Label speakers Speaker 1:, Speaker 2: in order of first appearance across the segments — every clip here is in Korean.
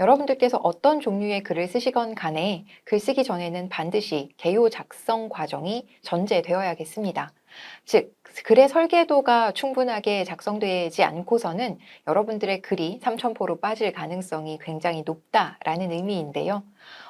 Speaker 1: 여러분들께서 어떤 종류의 글을 쓰시건 간에 글 쓰기 전에는 반드시 개요 작성 과정이 전제되어야겠습니다. 즉, 글의 설계도가 충분하게 작성되지 않고서는 여러분들의 글이 삼천포로 빠질 가능성이 굉장히 높다라는 의미인데요.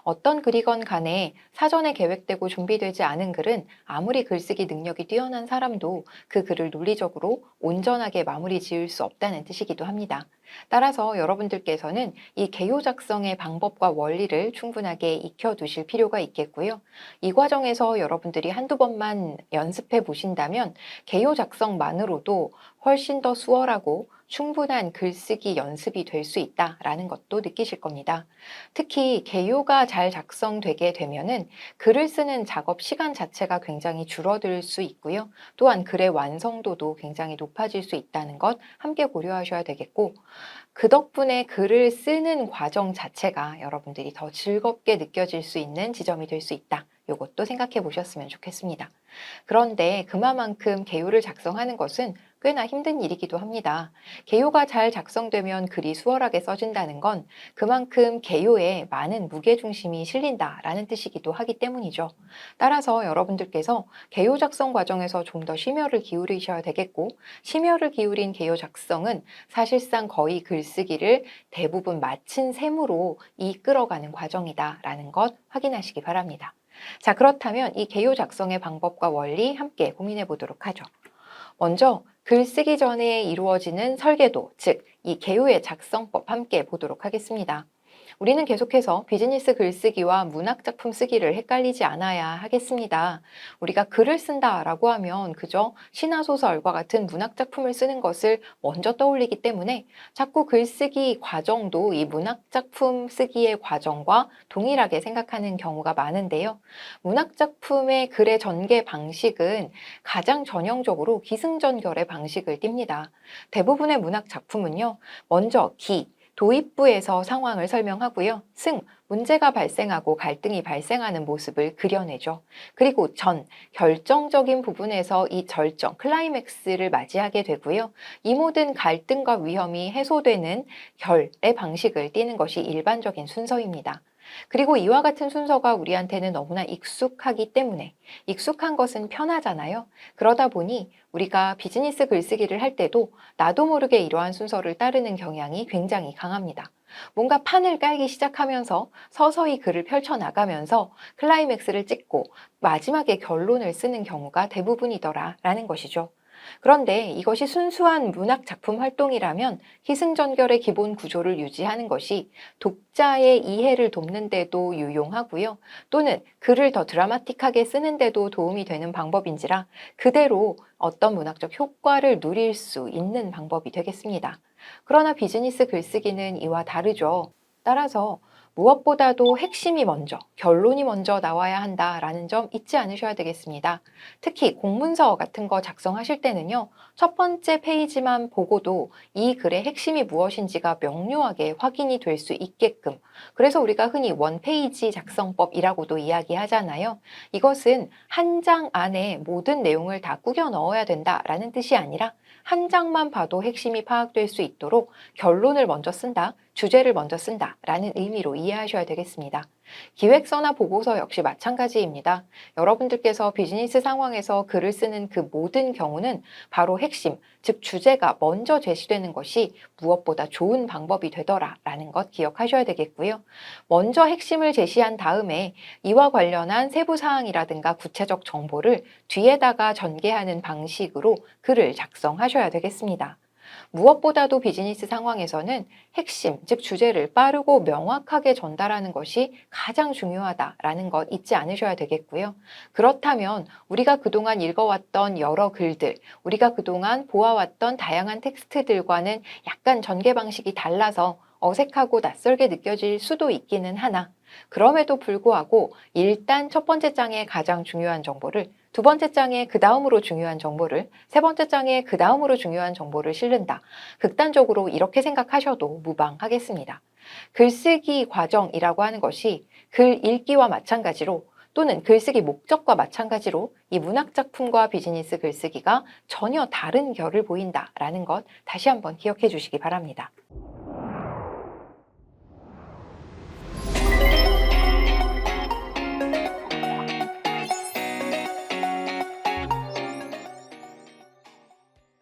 Speaker 1: 어떤 글이건 간에 사전에 계획되고 준비되지 않은 글은 아무리 글쓰기 능력이 뛰어난 사람도 그 글을 논리적으로 온전하게 마무리 지을 수 없다는 뜻이기도 합니다. 따라서 여러분들께서는 이 개요 작성의 방법과 원리를 충분하게 익혀 두실 필요가 있겠고요. 이 과정에서 여러분들이 한두 번만 연습해 보신다면 개요 작성만으로도 훨씬 더 수월하고 충분한 글쓰기 연습이 될 수 있다라는 것도 느끼실 겁니다. 특히 개요가 잘 작성되게 되면은 글을 쓰는 작업 시간 자체가 굉장히 줄어들 수 있고요. 또한 글의 완성도도 굉장히 높아질 수 있다는 것 함께 고려하셔야 되겠고 그 덕분에 글을 쓰는 과정 자체가 여러분들이 더 즐겁게 느껴질 수 있는 지점이 될 수 있다. 이것도 생각해 보셨으면 좋겠습니다. 그런데 그만큼 개요를 작성하는 것은 꽤나 힘든 일이기도 합니다. 개요가 잘 작성되면 글이 수월하게 써진다는 건 그만큼 개요에 많은 무게중심이 실린다라는 뜻이기도 하기 때문이죠. 따라서 여러분들께서 개요 작성 과정에서 좀 더 심혈을 기울이셔야 되겠고, 심혈을 기울인 개요 작성은 사실상 거의 글쓰기를 대부분 마친 셈으로 이끌어가는 과정이다라는 것 확인하시기 바랍니다. 자, 그렇다면 이 개요 작성의 방법과 원리 함께 고민해 보도록 하죠. 먼저 글 쓰기 전에 이루어지는 설계도, 즉, 이 개요의 작성법 함께 보도록 하겠습니다. 우리는 계속해서 비즈니스 글쓰기와 문학 작품 쓰기를 헷갈리지 않아야 하겠습니다. 우리가 글을 쓴다 라고 하면 그저 신화 소설과 같은 문학 작품을 쓰는 것을 먼저 떠올리기 때문에 자꾸 글쓰기 과정도 이 문학 작품 쓰기의 과정과 동일하게 생각하는 경우가 많은데요. 문학 작품의 글의 전개 방식은 가장 전형적으로 기승전결의 방식을 띱니다. 대부분의 문학 작품은요, 먼저 기, 도입부에서 상황을 설명하고요. 승, 문제가 발생하고 갈등이 발생하는 모습을 그려내죠. 그리고 전, 결정적인 부분에서 이 절정, 클라이맥스를 맞이하게 되고요. 이 모든 갈등과 위험이 해소되는 결의 방식을 띠는 것이 일반적인 순서입니다. 그리고 이와 같은 순서가 우리한테는 너무나 익숙하기 때문에 익숙한 것은 편하잖아요. 그러다 보니 우리가 비즈니스 글쓰기를 할 때도 나도 모르게 이러한 순서를 따르는 경향이 굉장히 강합니다. 뭔가 판을 깔기 시작하면서 서서히 글을 펼쳐나가면서 클라이맥스를 찍고 마지막에 결론을 쓰는 경우가 대부분이더라 라는 것이죠. 그런데 이것이 순수한 문학 작품 활동이라면 희승전결의 기본 구조를 유지하는 것이 독자의 이해를 돕는데도 유용하고요. 또는 글을 더 드라마틱하게 쓰는데도 도움이 되는 방법인지라 그대로 어떤 문학적 효과를 누릴 수 있는 방법이 되겠습니다. 그러나 비즈니스 글쓰기는 이와 다르죠. 따라서 무엇보다도 핵심이 먼저, 결론이 먼저 나와야 한다라는 점 잊지 않으셔야 되겠습니다. 특히 공문서 같은 거 작성하실 때는요, 첫 번째 페이지만 보고도 이 글의 핵심이 무엇인지가 명료하게 확인이 될 수 있게끔. 그래서 우리가 흔히 원페이지 작성법이라고도 이야기하잖아요. 이것은 한 장 안에 모든 내용을 다 꾸겨 넣어야 된다라는 뜻이 아니라 한 장만 봐도 핵심이 파악될 수 있도록 결론을 먼저 쓴다, 주제를 먼저 쓴다라는 의미로 이해하셔야 되겠습니다. 기획서나 보고서 역시 마찬가지입니다. 여러분들께서 비즈니스 상황에서 글을 쓰는 그 모든 경우는 바로 핵심, 즉 주제가 먼저 제시되는 것이 무엇보다 좋은 방법이 되더라라는 것 기억하셔야 되겠고요. 먼저 핵심을 제시한 다음에 이와 관련한 세부 사항이라든가 구체적 정보를 뒤에다가 전개하는 방식으로 글을 작성하셔야 되겠습니다. 무엇보다도 비즈니스 상황에서는 핵심, 즉 주제를 빠르고 명확하게 전달하는 것이 가장 중요하다라는 것 잊지 않으셔야 되겠고요. 그렇다면 우리가 그동안 읽어왔던 여러 글들, 우리가 그동안 보아왔던 다양한 텍스트들과는 약간 전개 방식이 달라서 어색하고 낯설게 느껴질 수도 있기는 하나, 그럼에도 불구하고 일단 첫 번째 장의 가장 중요한 정보를 두 번째 장에 그 다음으로 중요한 정보를 세 번째 장에 그 다음으로 중요한 정보를 실른다. 극단적으로 이렇게 생각하셔도 무방하겠습니다. 글쓰기 과정이라고 하는 것이 글 읽기와 마찬가지로 또는 글쓰기 목적과 마찬가지로 이 문학 작품과 비즈니스 글쓰기가 전혀 다른 결을 보인다라는 것 다시 한번 기억해 주시기 바랍니다.